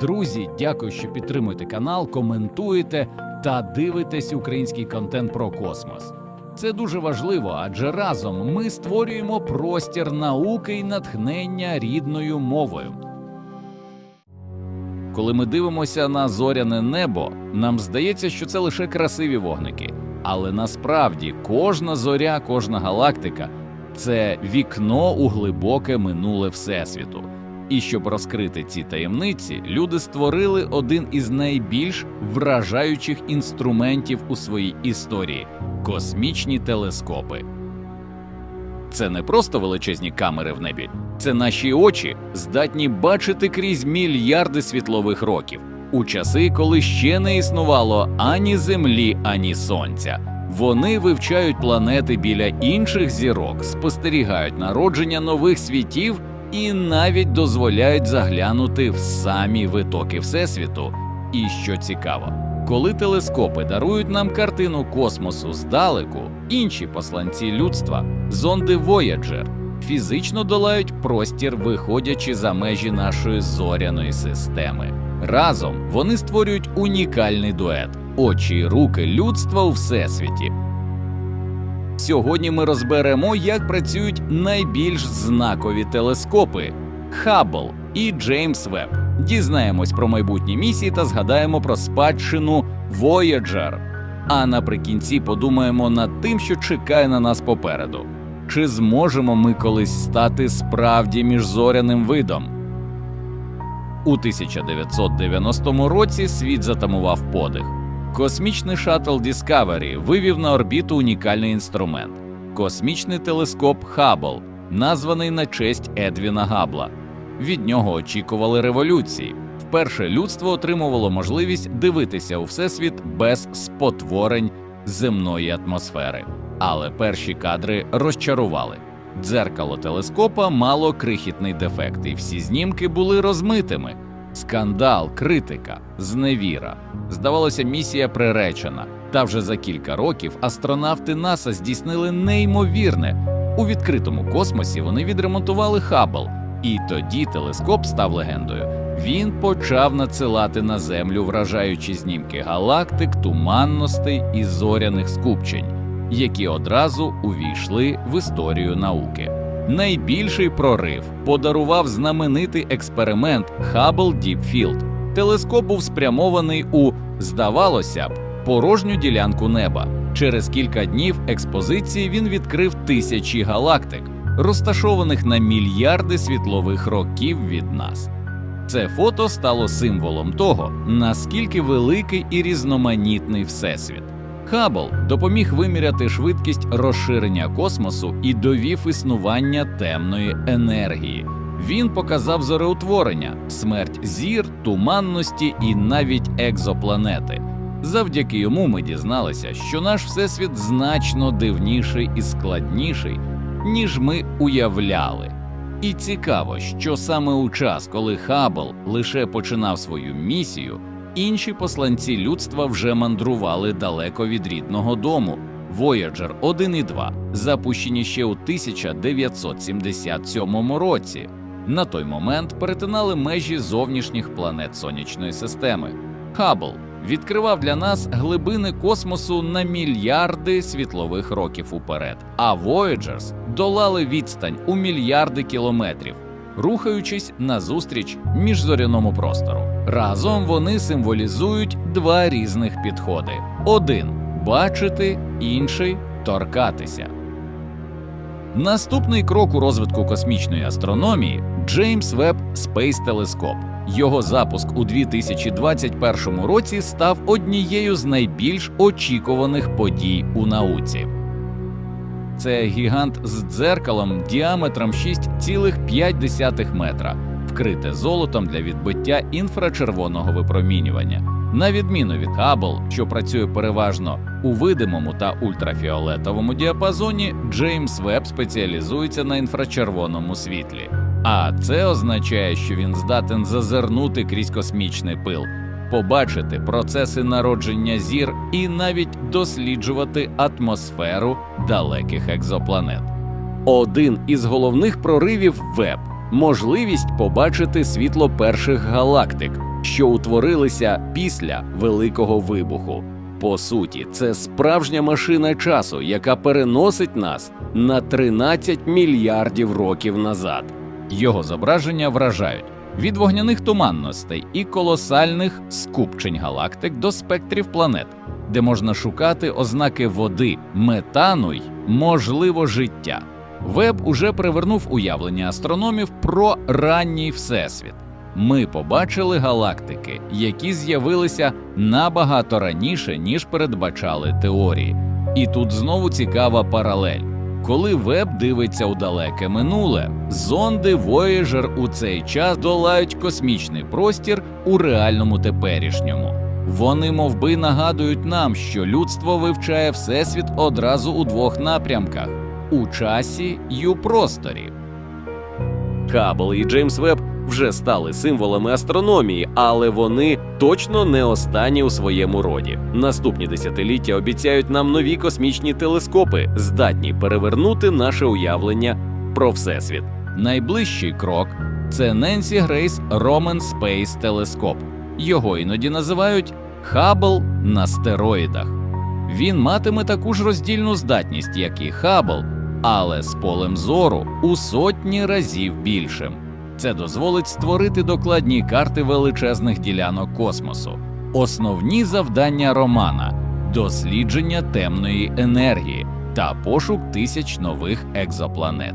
Друзі, дякую, що підтримуєте канал, коментуєте та дивитесь український контент про космос. Це дуже важливо, адже разом ми створюємо простір науки і натхнення рідною мовою. Коли ми дивимося на зоряне небо, нам здається, що це лише красиві вогники. Але насправді кожна зоря, кожна галактика це вікно у глибоке минуле Всесвіту. І щоб розкрити ці таємниці, люди створили один із найбільш вражаючих інструментів у своїй історії космічні телескопи. Це не просто величезні камери в небі, це наші очі здатні бачити крізь мільярди світлових років у часи, коли ще не існувало ані Землі, ані Сонця. Вони вивчають планети біля інших зірок, спостерігають народження нових світів і навіть дозволяють заглянути в самі витоки Всесвіту. І що цікаво, коли телескопи дарують нам картину космосу здалеку, інші посланці людства, зонди Voyager, фізично долають простір, виходячи за межі нашої зоряної системи. Разом вони створюють унікальний дует очі й руки людства у всесвіті. Сьогодні ми розберемо, як працюють найбільш знакові телескопи Хаббл і Джеймс Веб. Дізнаємось про майбутні місії та згадаємо про спадщину Voyager. А наприкінці подумаємо над тим, що чекає на нас попереду. Чи зможемо ми колись стати справді міжзоряним видом? У 1990 році світ затамував подих. Космічний шаттл Discovery вивів на орбіту унікальний інструмент космічний телескоп Хаббл, названий на честь Едвіна Габла. Від нього очікували революції. Вперше людство отримувало можливість дивитися у всесвіт без спотворень земної атмосфери. Але перші кадри розчарували. Дзеркало телескопа мало крихітний дефект, і всі знімки були розмитими. Скандал, критика, зневіра. Здавалося, місія приречена. Та вже за кілька років астронавти НАСА здійснили неймовірне. У відкритому космосі вони відремонтували Хаббл, і тоді телескоп став легендою. Він почав надсилати на землю вражаючі знімки галактик, туманностей і зоряних скупчень, які одразу увійшли в історію науки. Найбільший прорив подарував знаменитий експеримент Deep Field. Телескоп був спрямований у, здавалося б, порожню ділянку неба. Через кілька днів експозиції він відкрив тисячі галактик, розташованих на мільярди світлових років від нас. Це фото стало символом того, наскільки великий і різноманітний всесвіт. Хаббл допоміг виміряти швидкість розширення космосу і довів існування темної енергії. Він показав зореутворення, смерть зір, туманності і навіть екзопланети. Завдяки йому ми дізналися, що наш всесвіт значно дивніший і складніший, ніж ми уявляли. І цікаво, що саме у час, коли Хаббл лише починав свою місію, інші посланці людства вже мандрували далеко від рідного дому. Voyager 1 і 2, запущені ще у 1977 році. На той момент перетинали межі зовнішніх планет сонячної системи. Хаббл відкривав для нас глибини космосу на мільярди світлових років уперед, а Voyagers долали відстань у мільярди кілометрів, рухаючись назустріч міжзоряному простору. Разом вони символізують два різних підходи: один бачити, інший торкатися. Наступний крок у розвитку космічної астрономії Джеймс Веб Space Telescope. Його запуск у 2021 році став однією з найбільш очікуваних подій у науці. Це гігант з дзеркалом діаметром 6,5 метра, вкрите золотом для відбиття інфрачервоного випромінювання. На відміну від Хаббл, що працює переважно у видимому та ультрафіолетовому діапазоні, Джеймс Веб спеціалізується на інфрачервоному світлі. А це означає, що він здатен зазирнути крізь космічний пил, побачити процеси народження зір і навіть досліджувати атмосферу далеких екзопланет. Один із головних проривів веб можливість побачити світло перших галактик. що утворилися після Великого вибуху. По суті, це справжня машина часу, яка переносить нас на 13 мільярдів років назад. Його зображення вражають від вогняних туманностей і колосальних скупчень галактик до спектрів планет, де можна шукати ознаки води, метану й можливо життя. Веб уже привернув уявлення астрономів про ранній всесвіт. Ми побачили галактики, які з'явилися набагато раніше, ніж передбачали теорії. І тут знову цікава паралель. Коли веб дивиться у далеке минуле, зонди Voyager у цей час долають космічний простір у реальному теперішньому. Вони мовби нагадують нам, що людство вивчає всесвіт одразу у двох напрямках у часі й у просторі. Кабл і Джеймс Веб вже стали символами астрономії, але вони точно не останні у своєму роді. Наступні десятиліття обіцяють нам нові космічні телескопи, здатні перевернути наше уявлення про всесвіт. Найближчий крок це Ненсі Грейс Ромен Спейс Телескоп. Його іноді називають Хаббл на стероїдах. Він матиме таку ж роздільну здатність, як і Хаббл, але з полем зору у сотні разів більшим. Це дозволить створити докладні карти величезних ділянок космосу. Основні завдання романа дослідження темної енергії та пошук тисяч нових екзопланет.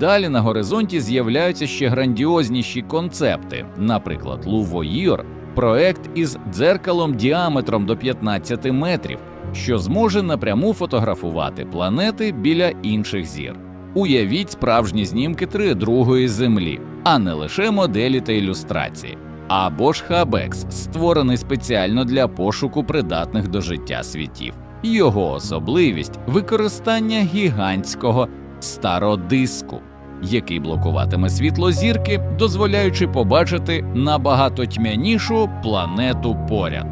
Далі на горизонті з'являються ще грандіозніші концепти, наприклад, Лувоїр, проект із дзеркалом діаметром до 15 метрів, що зможе напряму фотографувати планети біля інших зір. Уявіть справжні знімки три другої землі, а не лише моделі та ілюстрації. Або ж Хабекс, створений спеціально для пошуку придатних до життя світів. Його особливість використання гігантського стародиску, який блокуватиме світло зірки, дозволяючи побачити набагато тьмянішу планету поряд.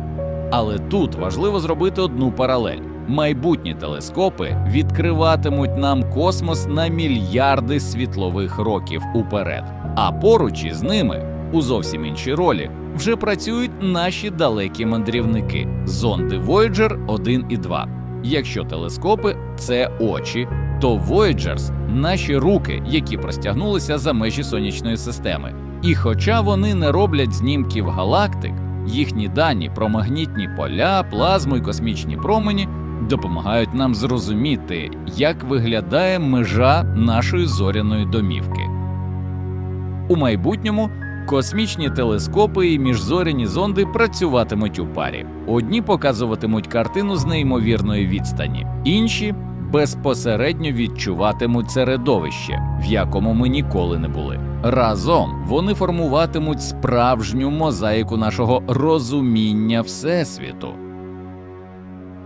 Але тут важливо зробити одну паралель: майбутні телескопи відкриватимуть нам космос на мільярди світлових років уперед. А поруч із ними, у зовсім іншій ролі, вже працюють наші далекі мандрівники зонди Voyager 1 і 2. Якщо телескопи це очі, то Voyagers – наші руки, які простягнулися за межі сонячної системи. І хоча вони не роблять знімків галактик, їхні дані про магнітні поля, плазму і космічні промені допомагають нам зрозуміти, як виглядає межа нашої зоряної домівки. У майбутньому космічні телескопи і міжзоряні зонди працюватимуть у парі. Одні показуватимуть картину з неймовірної відстані, інші безпосередньо відчуватимуть середовище, в якому ми ніколи не були. Разом вони формуватимуть справжню мозаїку нашого розуміння Всесвіту.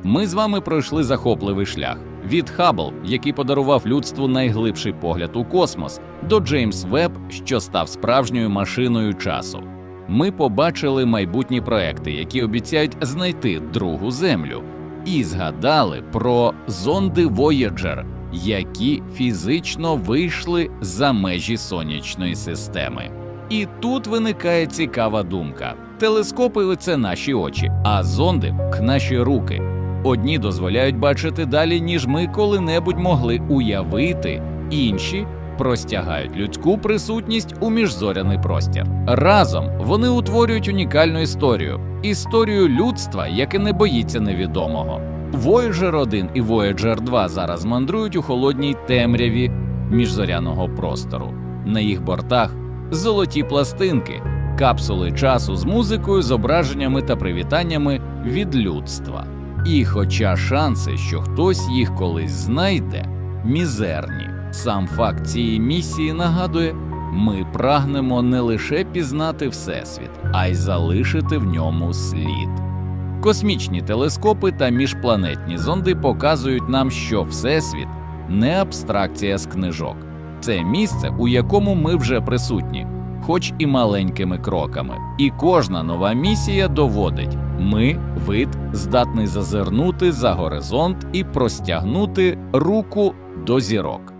Ми з вами пройшли захопливий шлях від Хаббл, який подарував людству найглибший погляд у космос, до Джеймс Веб, що став справжньою машиною часу. Ми побачили майбутні проекти, які обіцяють знайти другу землю, і згадали про зонди Voyager, які фізично вийшли за межі сонячної системи. І тут виникає цікава думка: телескопи це наші очі, а зонди наші руки. Одні дозволяють бачити далі, ніж ми коли-небудь могли уявити, інші простягають людську присутність у міжзоряний простір. Разом вони утворюють унікальну історію історію людства, яке не боїться невідомого. Voyager 1 і Voyager 2 зараз мандрують у холодній темряві міжзоряного простору. На їх бортах золоті пластинки, капсули часу з музикою, зображеннями та привітаннями від людства. І хоча шанси, що хтось їх колись знайде, мізерні, сам факт цієї місії нагадує, ми прагнемо не лише пізнати Всесвіт, а й залишити в ньому слід. Космічні телескопи та міжпланетні зонди показують нам, що Всесвіт не абстракція з книжок, це місце, у якому ми вже присутні, хоч і маленькими кроками. І кожна нова місія доводить, ми вид здатний зазирнути за горизонт і простягнути руку до зірок.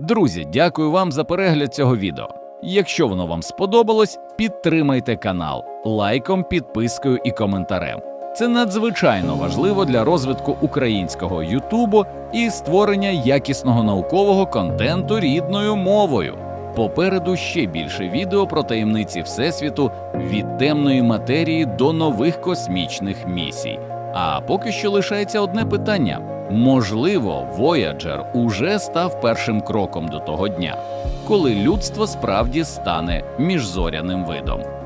Друзі, дякую вам за перегляд цього відео. Якщо воно вам сподобалось, підтримайте канал лайком, підпискою і коментарем. Це надзвичайно важливо для розвитку українського Ютубу і створення якісного наукового контенту рідною мовою. Попереду ще більше відео про таємниці Всесвіту від темної матерії до нових космічних місій. А поки що лишається одне питання: можливо, Voyager уже став першим кроком до того дня, коли людство справді стане міжзоряним видом.